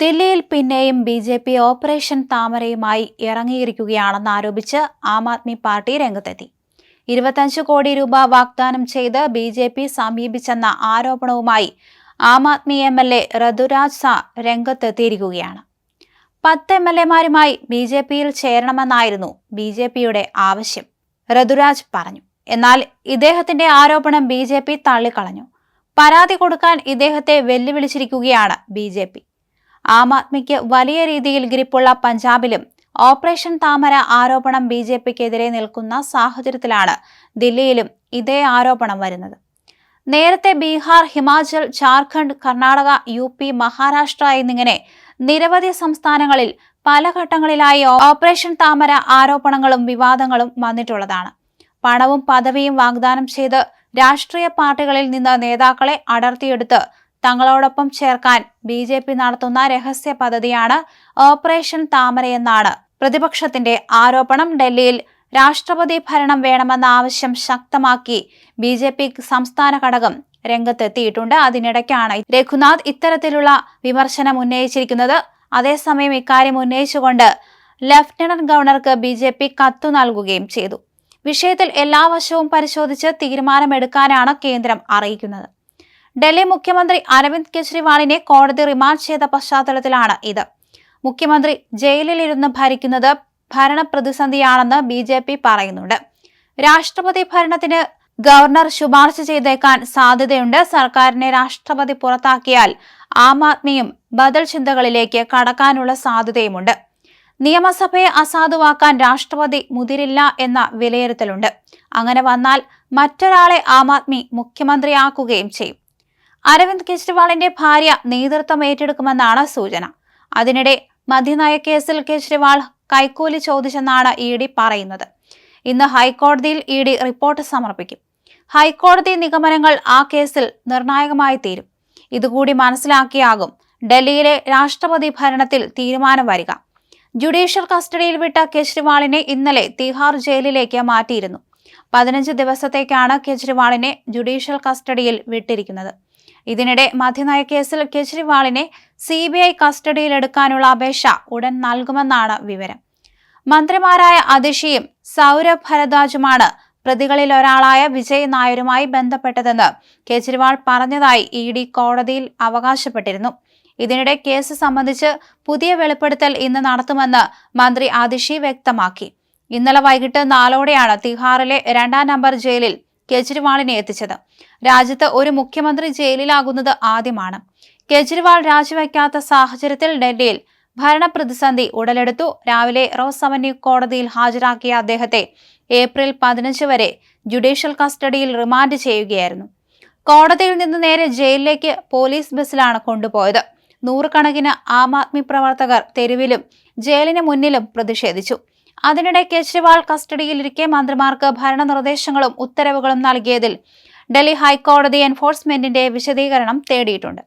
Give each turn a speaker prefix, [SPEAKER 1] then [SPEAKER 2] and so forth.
[SPEAKER 1] ദില്ലിയിൽ പിന്നെയും B J P operation താമരയുമായി ഇറങ്ങിയിരിക്കുകയാണെന്ന് ആരോപിച്ച് ആം ആദ്മി പാർട്ടി രംഗത്തെത്തി. ഇരുപത്തഞ്ച് കോടി രൂപ വാഗ്ദാനം ചെയ്ത് ബി ജെ പി സമീപിച്ചെന്ന ആരോപണവുമായി Aam Aadmi M L A Ruturaj സാ രംഗത്തെത്തിയിരിക്കുകയാണ്. പത്ത് എം എൽ എമാരുമായി ബി ജെ പിയിൽ ചേരണമെന്നായിരുന്നു ബി ജെ പിയുടെ ആവശ്യം റതുരാജ് പറഞ്ഞു. എന്നാൽ ഇദ്ദേഹത്തിന്റെ ആരോപണം ബി ജെ പി തള്ളിക്കളഞ്ഞു. പരാതി കൊടുക്കാൻ ഇദ്ദേഹത്തെ വെല്ലുവിളിച്ചിരിക്കുകയാണ് ബി ജെ പി. ആം ആദ്മിക്ക് വലിയ രീതിയിൽ ഗ്രിപ്പുള്ള പഞ്ചാബിലും ഓപ്പറേഷൻ താമര ആരോപണം ബി ജെ പിക്കെതിരെ നിൽക്കുന്ന സാഹചര്യത്തിലാണ് ദില്ലിയിലും ഇതേ ആരോപണം വരുന്നത്. നേരത്തെ ബീഹാർ ഹിമാചൽ ജാർഖണ്ഡ് കർണാടക യു പി മഹാരാഷ്ട്ര എന്നിങ്ങനെ നിരവധി സംസ്ഥാനങ്ങളിൽ പല ഘട്ടങ്ങളിലായി ഓപ്പറേഷൻ താമര ആരോപണങ്ങളും വിവാദങ്ങളും വന്നിട്ടുള്ളതാണ്. പണവും പദവിയും വാഗ്ദാനം ചെയ്ത് രാഷ്ട്രീയ പാർട്ടികളിൽ നിന്ന് നേതാക്കളെ അടർത്തിയെടുത്ത് തങ്ങളോടൊപ്പം ചേർക്കാൻ ബി ജെ പി നടത്തുന്ന രഹസ്യ പദ്ധതിയാണ് ഓപ്പറേഷൻ താമരയെന്നാണ് പ്രതിപക്ഷത്തിന്റെ ആരോപണം. ഡൽഹിയിൽ രാഷ്ട്രപതി ഭരണം വേണമെന്ന ആവശ്യം ശക്തമാക്കി ബി ജെ പി സംസ്ഥാന ഘടകം രംഗത്തെത്തിയിട്ടുണ്ട്. അതിനിടയ്ക്കാണ് രഘുനാഥ് ഇത്തരത്തിലുള്ള വിമർശനം ഉന്നയിച്ചിരിക്കുന്നത്. അതേസമയം ഇക്കാര്യം ഉന്നയിച്ചുകൊണ്ട് ലഫ്റ്റനന്റ് ഗവർണർക്ക് ബി ജെ പി കത്തു നൽകുകയും ചെയ്തു. വിഷയത്തിൽ എല്ലാ വശവും പരിശോധിച്ച് തീരുമാനമെടുക്കാനാണ് കേന്ദ്രം അറിയിക്കുന്നത്. ഡൽഹി മുഖ്യമന്ത്രി അരവിന്ദ് കെജ്രിവാളിനെ കോടതി റിമാൻഡ് ചെയ്ത പശ്ചാത്തലത്തിലാണ് ഇത്. മുഖ്യമന്ത്രി ജയിലിലിരുന്ന് ഭരിക്കുന്നത് ഭരണപ്രതിസന്ധിയാണെന്ന് ബി ജെ പി പറയുന്നുണ്ട്. രാഷ്ട്രപതി ഭരണത്തിന് ഗവർണർ ശുപാർശ ചെയ്തേക്കാൻ സാധ്യതയുണ്ട്. സർക്കാരിനെ രാഷ്ട്രപതി പുറത്താക്കിയാൽ ആം ആദ്മിയും ബദൽ ചിന്തകളിലേക്ക് കടക്കാനുള്ള സാധ്യതയുമുണ്ട്. നിയമസഭയെ അസാധുവാക്കാൻ രാഷ്ട്രപതി മുതിരില്ല എന്ന വിലയിരുത്തലുണ്ട്. അങ്ങനെ വന്നാൽ മറ്റൊരാളെ ആം ആദ്മി മുഖ്യമന്ത്രിയാക്കുകയും ചെയ്യും. അരവിന്ദ് കെജ്രിവാളിന്റെ ഭാര്യ നേതൃത്വം ഏറ്റെടുക്കുമെന്നാണ് സൂചന. അതിനിടെ മദ്യനയ കേസിൽ കെജ്രിവാൾ കൈക്കൂലി ചോദിച്ചെന്നാണ് ഇ ഡി പറയുന്നത്. ഇന്ന് ഹൈക്കോടതിയിൽ ഇ ഡി റിപ്പോർട്ട് സമർപ്പിക്കും. ഹൈക്കോടതി നിഗമനങ്ങൾ ആ കേസിൽ നിർണായകമായി തീരും. ഇതുകൂടി മനസ്സിലാക്കിയാകും ഡൽഹിയിലെ രാഷ്ട്രപതി ഭരണത്തിൽ തീരുമാനം വരിക. ജുഡീഷ്യൽ കസ്റ്റഡിയിൽ വിട്ട കെജ്രിവാളിനെ ഇന്നലെ തിഹാർ ജയിലിലേക്ക് മാറ്റിയിരുന്നു. പതിനഞ്ച് ദിവസത്തേക്കാണ് കെജ്രിവാളിനെ ജുഡീഷ്യൽ കസ്റ്റഡിയിൽ വിട്ടിരിക്കുന്നത്. ഇതിനിടെ മധ്യനയ കേസിൽ കെജ്രിവാളിനെ സി ബി ഐ കസ്റ്റഡിയിലെടുക്കാനുള്ള അപേക്ഷ ഉടൻ നൽകുമെന്നാണ് വിവരം. മന്ത്രിമാരായ അതിഷിയും സൗരഭ് ഭരദ്വാജുമാണ് പ്രതികളിൽ ഒരാളായ വിജയ് നായരുമായി ബന്ധപ്പെട്ടതെന്ന് കെജ്രിവാൾ പറഞ്ഞതായി ഇ ഡി കോടതിയിൽ അവകാശപ്പെട്ടിരുന്നു. ഇതിനിടെ കേസ് സംബന്ധിച്ച് പുതിയ വെളിപ്പെടുത്തൽ ഇന്ന് നടത്തുമെന്ന് മന്ത്രി അതിഷി വ്യക്തമാക്കി. ഇന്നലെ വൈകിട്ട് നാലോടെയാണ് തിഹാറിലെ രണ്ടാം നമ്പർ ജയിലിൽ കെജ്രിവാളിനെ എത്തിച്ചത്. രാജ്യത്ത് ഒരു മുഖ്യമന്ത്രി ജയിലിലാകുന്നത് ആദ്യമാണ്. കെജ്രിവാൾ രാജിവെക്കാത്ത സാഹചര്യത്തിൽ ഡൽഹിയിൽ ഭരണപ്രതിസന്ധി ഉടലെടുത്തു. രാവിലെ റോസ് അവന്യൂ കോടതിയിൽ ഹാജരാക്കിയ അദ്ദേഹത്തെ ഏപ്രിൽ പതിനഞ്ച് വരെ ജുഡീഷ്യൽ കസ്റ്റഡിയിൽ റിമാൻഡ് ചെയ്യുകയായിരുന്നു. കോടതിയിൽ നിന്ന് നേരെ ജയിലിലേക്ക് പോലീസ് ബസ്സിലാണ് കൊണ്ടുപോയത്. നൂറുകണക്കിന് ആം ആദ്മി പ്രവർത്തകർ തെരുവിലും ജയിലിന് മുന്നിലും പ്രതിഷേധിച്ചു. അതിനിടെ കെജ്രിവാൾ കസ്റ്റഡിയിലിരിക്കെ മന്ത്രിമാർക്ക് ഭരണനിർദ്ദേശങ്ങളും ഉത്തരവുകളും നൽകിയതിൽ ഡൽഹി ഹൈക്കോടതി എൻഫോഴ്സ്മെന്റിന്റെ വിശദീകരണം തേടിയിട്ടുണ്ട്.